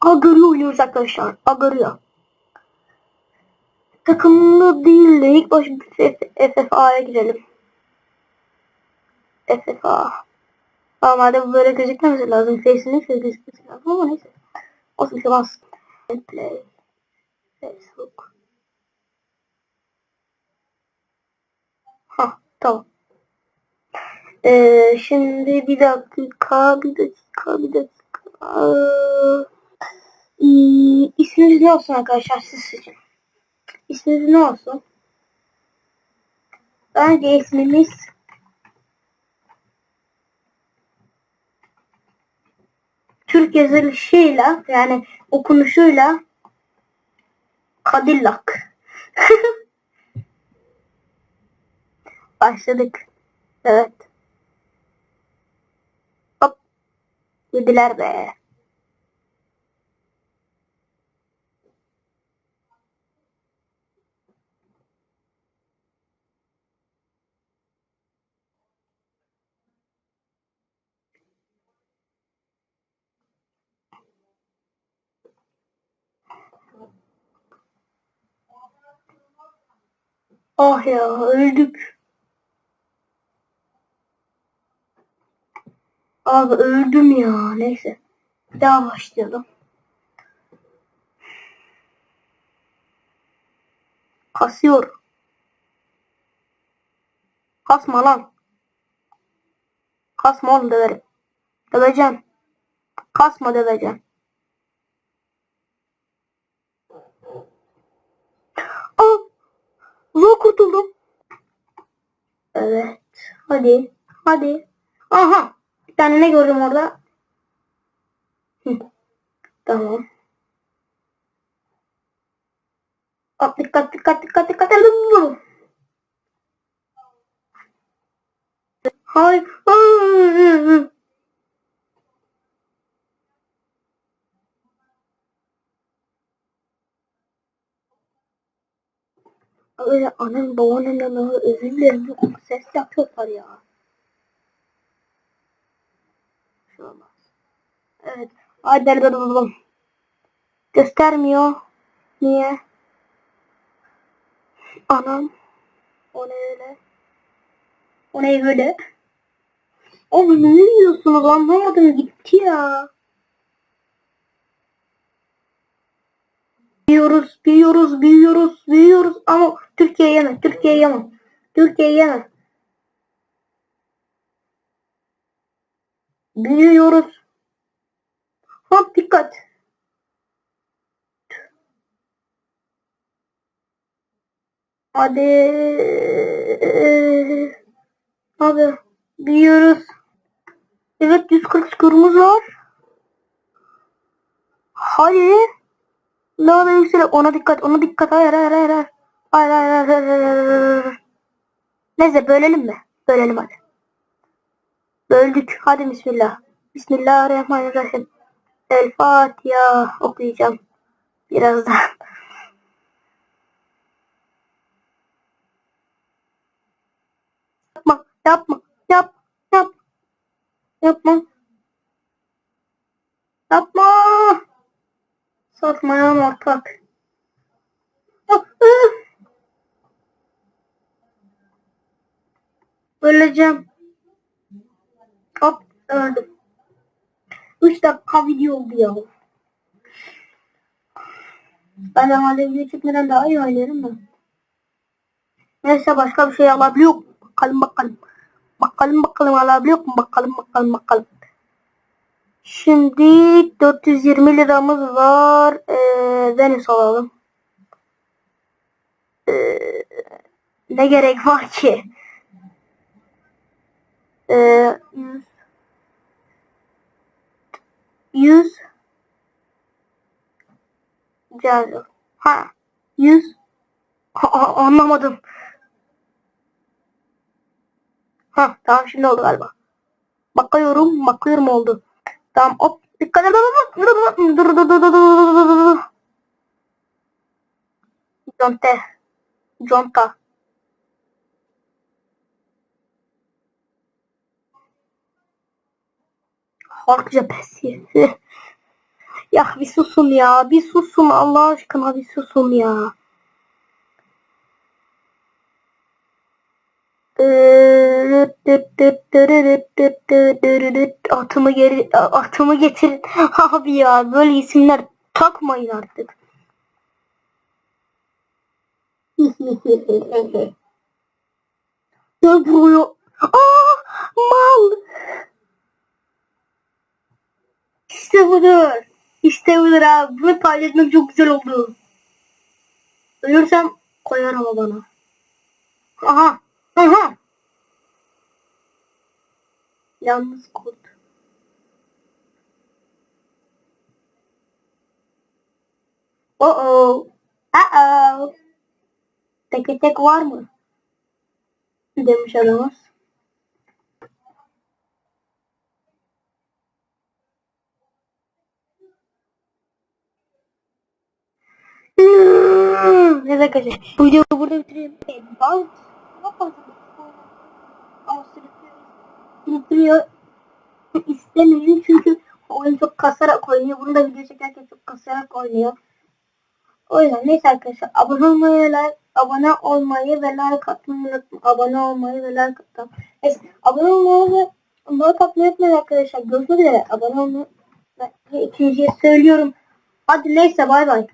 Agır'ı oynuyoruz arkadaşlar. Agır'ı. Takımlı değil de ilk baş FFA'ya girelim. FFA. Normalde bu böyle gözükmemesi lazım. Face'inin şöyle gözükmesi lazım ama neyse. Olsun bir şey. Play. Facebook. Ha tamam. Ee, şimdi bir dakika, bir dakika, bir dakika. Ee, isminiz ne olsun arkadaşlar siz seçin. İsminiz ne olsun? Bence ismimiz Türk yazılışıyla yani okunuşuyla Cadillac. Başladık. Evet. Hop. Yediler be. Ah ya öldük. Abi öldüm ya. Neyse. Bir daha başlayalım. Kasıyor. Kasma lan. Kasma oğlum döverim. Döveceğim. Kasma döveceğim. Aa! Zor kurtuldum. Evet. Hadi. Hadi. Aha. Bir tane ne gördüm orada? Hı. Tamam. Hop, dikkat dikkat dikkat dikkat. Hayır. Öyle annem babanın özür dilerim ses yapıyorlar ya. Şu olmaz. Evet. Hadi bakalım. Göstermiyor. Niye? Anam. O ne öyle? O ne öyle? Oğlum ne diyorsunuz anlamadım gitti ya. Büyüyoruz, büyüyoruz, büyüyoruz, büyüyoruz ama Türkiye yeme, Türkiye yeme, Türkiye yeme. Büyüyoruz. Hop dikkat. Hadi. Abi büyüyoruz. Evet 140 skorumuz var. Hadi. Daha da yüksele. Ona dikkat. Ona dikkat. Hayır hayır hayır. Hayır hayır hayır. hayır, hayır, hayır. Neyse bölelim mi? Bölelim hadi. Böldük. Hadi bismillah. Bismillahirrahmanirrahim. El Fatiha okuyacağım. Birazdan. Yapma. Yapma. Yap. Yap. Yapma. Ortak. Ah, ah. Öleceğim. Hop öldüm. 3 dakika video oldu ya. Ben normalde video çekmeden daha iyi oynarım da. Neyse başka bir şey alabiliyor? Bakalım bakalım. Bakalım bakalım alabiliyor mu? Bakalım bakalım bakalım. Şimdi 420 liramız var. Ee, Venüs alalım. Ee, ne gerek var ki? Ee, 100 100 Cazı. Ha. 100 ha, anlamadım. Ha tamam şimdi oldu galiba. Bakıyorum, bakıyorum oldu. Tamam hop dikkat et. Conte. Conta. Halk cephesi. Ya bir susun ya. Bir susun Allah aşkına bir susun ya. Atımı geri atımı getir abi ya böyle isimler takmayın artık. Gel buraya. Aa mal. İşte budur. İşte budur abi. Bunu paylaşmak çok güzel oldu. Ölürsem koyar ama bana. Aha. Aha. E ela não escuta. Oh oh. Ah oh. Tem que ter glamour. Demos a nossa. Não, que a gente. Porque eu vou ter que ter balde. Não posso. Sürüklüyor. İstemiyorum çünkü oyun çok kasarak oynuyor. Bunu da video çekerken çok kasarak oynuyor. O yüzden neyse arkadaşlar abone olmayı, like, abone olmayı ve like atmayı unutmayın. Abone olmayı ve like atmayı. Neyse abone olmayı ve like atmayı unutmayın arkadaşlar. Görüşmek üzere. Abone olmayı ve ikinciye söylüyorum. Hadi neyse bay bay.